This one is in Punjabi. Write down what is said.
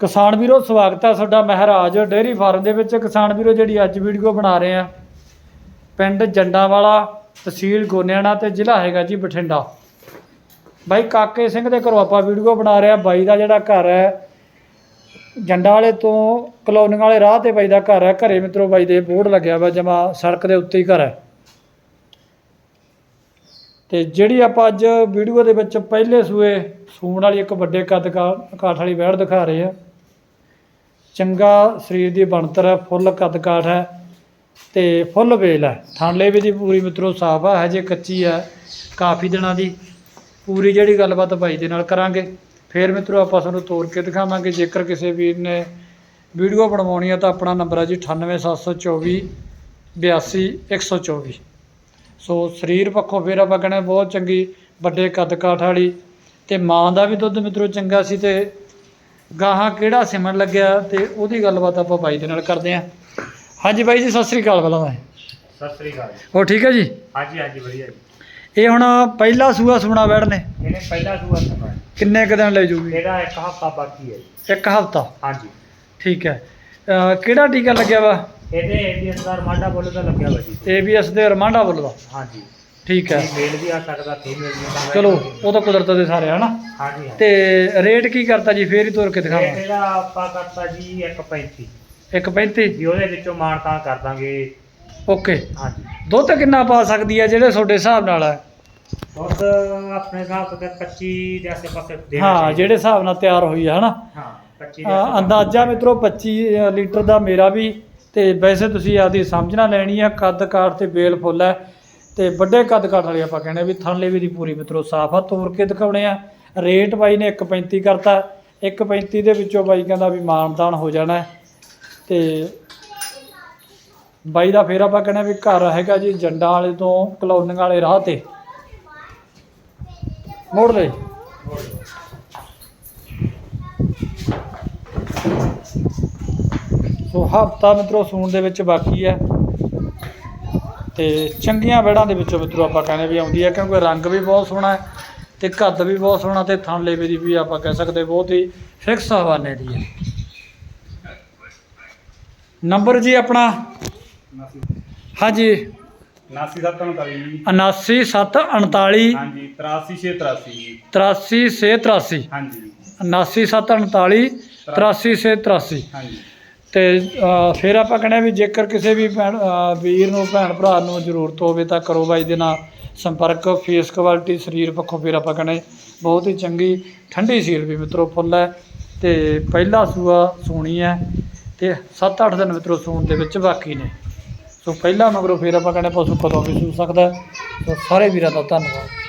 ਕਿਸਾਨ ਵੀਰੋ, ਸਵਾਗਤ ਹੈ ਤੁਹਾਡਾ ਮਹਾਰਾਜ ਡੇਅਰੀ ਫਾਰਮ ਦੇ ਵਿੱਚ। ਕਿਸਾਨ ਵੀਰੋ, ਜਿਹੜੀ ਅੱਜ ਵੀਡੀਓ ਬਣਾ ਰਹੇ ਆ, ਪਿੰਡ ਜੰਡਾਵਾਲਾ, ਤਹਿਸੀਲ ਗੋਨਿਆਣਾ ਤੇ ਜ਼ਿਲ੍ਹਾ ਹੈਗਾ ਜੀ ਬਠਿੰਡਾ। ਬਾਈ ਕਾਕੇ ਸਿੰਘ ਦੇ ਘਰੋਂ ਆਪਾਂ ਵੀਡੀਓ ਬਣਾ ਰਹੇ ਆ। ਬਾਈ ਦਾ ਜਿਹੜਾ ਘਰ ਹੈ ਜੰਡਾ ਵਾਲੇ ਤੋਂ ਕਲੋਨੀਆਂ ਵਾਲੇ ਰਾਹ ਤੇ ਬਾਈ ਦਾ ਘਰ ਹੈ। ਘਰੇ ਮਿੱਤਰੋ, ਬਾਈ ਦੇ ਬੋਰਡ ਲੱਗਿਆ ਵਾ ਜਮਾ ਸੜਕ ਦੇ ਉੱਤੇ ਹੀ ਘਰ ਹੈ। ਤੇ ਜਿਹੜੀ ਆਪਾਂ ਅੱਜ ਵੀਡੀਓ ਦੇ ਵਿੱਚ ਪਹਿਲੇ ਸੂਏ, ਸੂਣ ਵਾਲੀ ਇੱਕ ਵੱਡੇ ਕੱਦ ਕਾ- ਕਾਠ ਵਾਲੀ ਵਹਿੜ ਦਿਖਾ ਰਹੇ ਆ। ਚੰਗਾ ਸਰੀਰ ਦੀ ਬਣਤਰ ਹੈ, ਫੁੱਲ ਕੱਦਕਾਠ ਹੈ ਤੇ ਫੁੱਲ ਵੇਲ ਹੈ। ਥਾਂਲੇ ਵੀ ਦੀ ਪੂਰੀ ਮਿੱਤਰੋ ਸਾਫ਼ ਹੈ ਹਜੇ ਕੱਚੀ ਹੈ ਕਾਫੀ ਦਿਨਾਂ ਦੀ। ਪੂਰੀ ਜਿਹੜੀ ਗੱਲਬਾਤ ਬਾਈ ਦੇ ਨਾਲ ਕਰਾਂਗੇ। ਫੇਰ ਮਿੱਤਰੋ ਆਪਾਂ ਤੁਹਾਨੂੰ ਤੋੜ ਕੇ ਦਿਖਾਵਾਂਗੇ। ਜੇਕਰ ਕਿਸੇ ਵੀਰ ਨੇ ਵੀਡੀਓ ਬਣਵਾਉਣੀ ਹੈ ਤਾਂ ਆਪਣਾ ਨੰਬਰ ਹੈ ਜੀ 98724 82124 ਸੋ ਸਰੀਰ ਪੱਖੋਂ ਫਿਰ ਆਪਾਂ ਕਹਿੰਦੇ ਬਹੁਤ ਚੰਗੀ, ਵੱਡੇ ਕੱਦ ਕਾਠ ਵਾਲੀ ਤੇ ਮਾਂ ਦਾ ਵੀ ਦੁੱਧ ਮਿੱਤਰੋ ਚੰਗਾ ਸੀ ਤੇ ਗਾਹਾਂ ਕਿਹੜਾ ਸਿਮਣ ਲੱਗਿਆ ਤੇ ਉਹਦੀ ਗੱਲਬਾਤ ਆਪਾਂ ਬਾਈ ਦੇ ਨਾਲ ਕਰਦੇ ਹਾਂ। ਹਾਂਜੀ ਬਾਈ ਜੀ ਸਤਿ ਸ੍ਰੀ ਅਕਾਲ ਪਹਿਲਾਂ ਤਾਂ। ਸਤਿ ਸ੍ਰੀ ਅਕਾਲ। ਹੋ ਠੀਕ ਹੈ ਜੀ? ਹਾਂਜੀ ਹਾਂਜੀ ਵਧੀਆ ਜੀ। ਇਹ ਹੁਣ ਪਹਿਲਾ ਸੂਆ ਸੁਣਾ ਬੈੜ ਨੇ। ਇਹਨੇ ਪਹਿਲਾ ਸੂਆ ਸੁਣਾ ਕਿੰਨੇ ਕੁ ਦਿਨ ਲੈ ਜੂਗੀ? ਇਹਦਾ ਇੱਕ ਹਫ਼ਤਾ ਬਾਕੀ ਹੈ ਜੀ। ਇੱਕ ਹਫਤਾ? ਹਾਂਜੀ। ਠੀਕ ਹੈ। ਅਹ ਕਿਹੜਾ ਟੀਕਾ ਲੱਗਿਆ ਵਾ? ਇਹਦੇ ਏਡੀਐਸ ਦਾ ਰਮਾਂਡਾ ਬੋਲ ਦਾ ਲੱਗਿਆ ਵਾ ਜੀ। ਏਬੀਐਸ ਦੇ ਰਮਾਂਡਾ ਬੁੱਲ ਦਾ। ਹਾਂਜੀ। ਠੀਕ ਹੈ। ਮੇਲ ਵੀ ਆ ਸਕਦਾ ਫੀਮੇਲ ਵੀ ਆ ਸਕਦਾ ਚਲੋ ਉਹ ਤਾਂ ਕੁਦਰਤ ਦੇ ਸਾਰੇ ਹਨਾ। ਹਾਂਜੀ ਤੇ ਰੇਟ ਕੀ ਕਰਤਾ ਜੀ? ਫੇਰ ਹੀ ਤੋਰ ਕੇ ਦਿਖਾਵਾਂ। ਇਹਦਾ ਆਪਾਂ ਕਰਤਾ ਜੀ 135 135 ਵੀ ਉਹਦੇ ਵਿੱਚੋਂ ਮਾਨਤਾਨ ਕਰ ਦਾਂਗੇ। ਓਕੇ। ਹਾਂਜੀ। ਦੁੱਧ ਕਿੰਨਾ ਪਾ ਸਕਦੀ ਹੈ ਜਿਹੜੇ ਤੁਹਾਡੇ ਹਿਸਾਬ ਨਾਲ ਹੈ? ਦੁੱਧ ਆਪਣੇ ਹਿਸਾਬ ਤੋਂ ਤਾਂ 25 ਦੇ ਆਸੇ ਪਾਸੇ ਦੇਣਾ ਹਾਂ ਚਾਹੀਦਾ। ਜਿਹੜੇ ਹਿਸਾਬ ਨਾਲ ਤਿਆਰ ਹੋਈ ਹੈ ਹਨਾ। ਹਾਂ 25 ਦੇ ਅ, ਆਸੇ-ਪਾਸੇ। ਅੰਦਾਜ਼ਾ ਮਿੱਤਰੋ 25 ਲੀਟਰ ਦਾ ਮੇਰਾ ਵੀ। ਤੇ ਵੈਸੇ ਤੁਸੀਂ ਆਪਦੀ ਸਮਝਣਾ ਲੈਣੀ ਆ ਕੱਦ ਕਾਠ ਤੇ ਬੇਲ ਫੁੱਲ ਹੈ। ਤੇ ਵੱਡੇ ਕੱਦ ਕਾਠ ਵਾਲੇ ਆਪਾਂ ਕਹਿੰਦੇ ਆ ਵੀ ਥਣਲੇ ਵੀ ਦੀ ਪੂਰੀ ਮਿੱਤਰੋ ਸਾਫ਼ ਆ, ਤੋੜ ਕੇ ਦਿਖਾਉਣੇ ਆ। ਰੇਟ ਬਾਈ ਨੇ 1.35 ਕਰਤਾ। 1.35 ਦੇ ਵਿੱਚੋਂ ਬਾਈ ਕਹਿੰਦਾ ਵੀ ਮਾਨਦਾਨ ਹੋ ਜਾਣਾ। ਹੈ। ਤੇ ਬਾਈ ਦਾ ਫੇਰ ਆਪਾਂ ਕਹਿੰਦੇ ਆ ਵੀ ਘਰ ਹੈਗਾ ਜੀ ਜੰਡਾ ਵਾਲੇ ਤੋਂ ਕਲੋਨੀਆਂ ਵਾਲੇ ਰਾਹ ਤੇ। ਮੋੜ ਲੈ ਸੋ ਹਫਤਾ ਮਿੱਤਰੋ ਸੂਣ ਦੇ ਵਿੱਚ ਬਾਕੀ ਹੈ ਤੇ ਚੰਗੀਆਂ ਵੜਾਂ ਦੇ ਵਿੱਚੋਂ ਮਿੱਤਰੋ ਆਪਾਂ ਕਹਿੰਦੇ ਵੀ ਆਉਂਦੀ ਹੈ ਕਿਉਂਕਿ ਰੰਗ ਵੀ ਬਹੁਤ ਸੋਹਣਾ ਹੈ ਤੇ ਕੱਦ ਵੀ ਬਹੁਤ ਸੋਹਣਾ ਤੇ ਥਣ ਲੇਵੇ ਦੀ ਵੀ ਆਪਾਂ ਕਹਿ ਸਕਦੇ ਬਹੁਤ ਹੀ ਫਿਕਸ ਹਵਾਨੇ ਦੀ ਹੈ। ਨੰਬਰ ਜੀ ਆਪਣਾ? ਹਾਂਜੀ। 99743 ਜੀ 79749 ਹਾਂਜੀ 83683 ਜੀ 83683 ਹਾਂਜੀ। 79749 83683 ਹਾਂਜੀ। ਤੇ ਫਿਰ ਆਪਾਂ ਕਹਿੰਦੇ ਵੀ ਜੇਕਰ ਕਿਸੇ ਵੀ ਭੈਣ ਵੀਰ ਨੂੰ, ਭੈਣ ਭਰਾ ਨੂੰ ਜ਼ਰੂਰਤ ਹੋਵੇ ਤਾਂ ਕਰੋ ਬਾਈ ਦੇ ਨਾਲ ਸੰਪਰਕ ਫੇਸ ਕੁਆਲਿਟੀ ਸਰੀਰ ਪੱਖੋਂ ਫਿਰ ਆਪਾਂ ਕਹਿੰਦੇ ਬਹੁਤ ਹੀ ਚੰਗੀ, ਠੰਡੀ ਸੀਲ ਵੀ ਮਿੱਤਰੋ ਫੁੱਲ ਹੈ। ਤੇ ਪਹਿਲਾ ਸੂਆ ਸੋਣੀ ਹੈ ਤੇ 7-8 ਦਿਨ ਮਿੱਤਰੋ ਸੂਣ ਦੇ ਵਿੱਚ ਬਾਕੀ ਨੇ। ਸੋ ਪਹਿਲਾ ਮਗਰੋਂ ਫਿਰ ਆਪਾਂ ਕਹਿੰਦੇ ਪਸ਼ੂ ਕਦੋਂ ਵੀ ਸੂ ਸਕਦਾ ਸੋ ਸਾਰੇ ਵੀਰਾਂ ਦਾ ਧੰਨਵਾਦ।